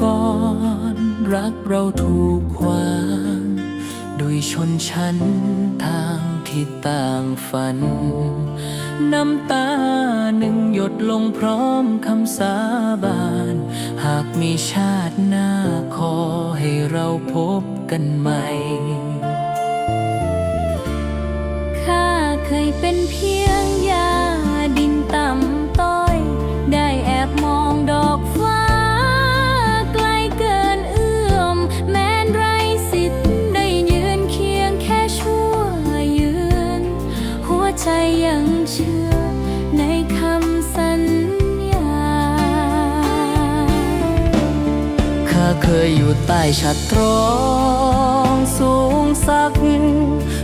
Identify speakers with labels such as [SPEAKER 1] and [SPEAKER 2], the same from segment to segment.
[SPEAKER 1] ก่อน รักเราถูกขวางด้วยชนชั้นทางที่ต่างฝัน น้ำตาหนึ่งหยดลงพร้อมคำสาบาน หากมีชาติหน้าขอให้เราพบกันใหม่
[SPEAKER 2] ข้าเคยเป็นเพียง ยอยู่ใต้
[SPEAKER 1] ฉัตรองสูงสัก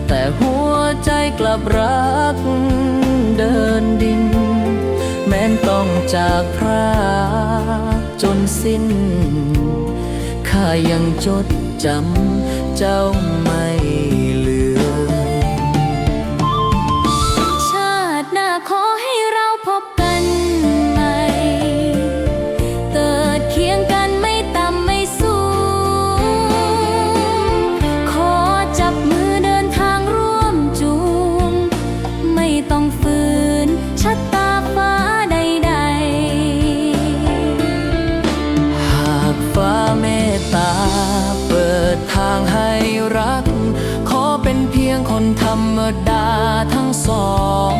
[SPEAKER 1] แต่หัวใจกลับรักเดินดิน แม้นต้องจากพรากจนสิ้น ข้ายังจดจำเจ้าไม่
[SPEAKER 2] ง
[SPEAKER 1] คนธรรมดาทั้งสอง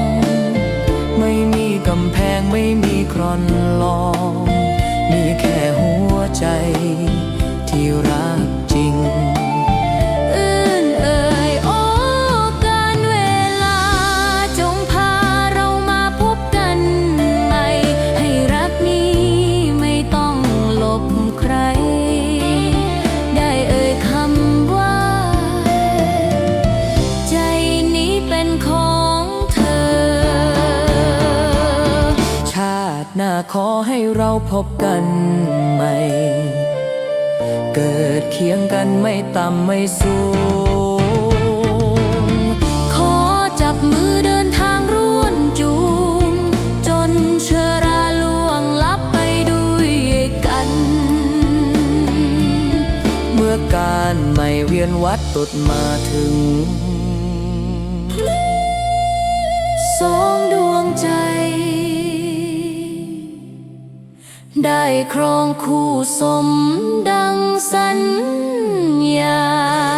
[SPEAKER 1] ไม่มีกำแพงไม่มีคร
[SPEAKER 2] อน ติหน้า
[SPEAKER 1] ขอให้เราพบกันใหม่ เกิดเคียงกันไม่ต่ำไม่สูง
[SPEAKER 2] ขอจับมือเดินทางร่วมจูง จนเชื้อราล่วงลับไปด้วยกัน
[SPEAKER 1] เมื่อการไม่เวียนวัดตดมาถึง
[SPEAKER 2] ได้ครองคู่สมดังสัญญา